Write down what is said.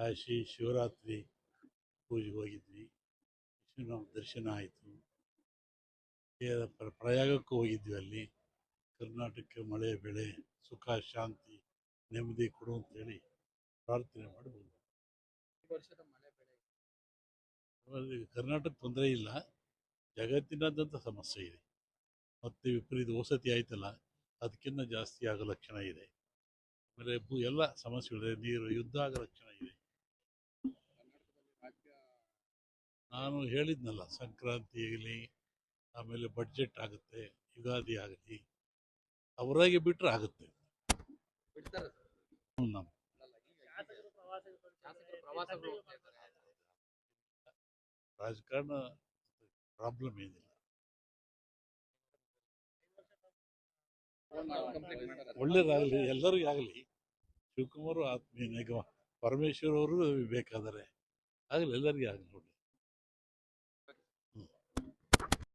ಕಾಶಿ ಶಿವರಾತ್ರಿ ಪೂಜೆಗೆ ಹೋಗಿದ್ವಿ. ವಿಷ್ಣುವಿನ ದರ್ಶನ ಆಯಿತು. ಪ್ರಯಾಗಕ್ಕೂ ಹೋಗಿದ್ವಿ ಅಲ್ಲಿ. ಕರ್ನಾಟಕಕ್ಕೆ ಮಳೆ ಬೆಳೆ ಸುಖ ಶಾಂತಿ ನೆಮ್ಮದಿ ಕೊಡು ಅಂತೇಳಿ ಪ್ರಾರ್ಥನೆ ಮಾಡಬಹುದು ಕರ್ನಾಟಕ ತೊಂದರೆ ಇಲ್ಲ. ಜಗತ್ತಿನಾದ್ಯಂತ ಸಮಸ್ಯೆ ಇದೆ. ಮತ್ತೆ ವಿಪರೀತ ವಸತಿ ಆಯ್ತಲ್ಲ ಅದಕ್ಕಿಂತ ಜಾಸ್ತಿ ಆಗೋ ಲಕ್ಷಣ ಇದೆ. ಆಮೇಲೆ ಎಲ್ಲ ಸಮಸ್ಯೆಗಳಿದೆ. ನೀರು ಯುದ್ಧ ಆಗೋ ಲಕ್ಷಣ ಇದೆ. ನಾನು ಹೇಳಿದ್ನಲ್ಲ ಸಂಕ್ರಾಂತಿ ಆಗಲಿ ಆಮೇಲೆ ಬಡ್ಜೆಟ್ ಆಗುತ್ತೆ ಯುಗಾದಿ ಆಗಲಿ ಅವರಾಗಿ ಬಿಟ್ಟರೆ ಆಗುತ್ತೆ. ರಾಜಕಾರಣ ಪ್ರಾಬ್ಲಮ್ ಏನಿಲ್ಲ. ಒಳ್ಳೇದಾಗಲಿ ಎಲ್ಲರಿಗೂ ಆಗಲಿ ಶಿವಕುಮಾರ್ ಆತ್ಮೀಯ ನಿಗಮ ಪರಮೇಶ್ವರ್ ಅವರು ಬೇಕಾದರೆ ಆಗಲಿ ಎಲ್ಲರಿಗೂ ಆಗಲಿ ನೋಡಿ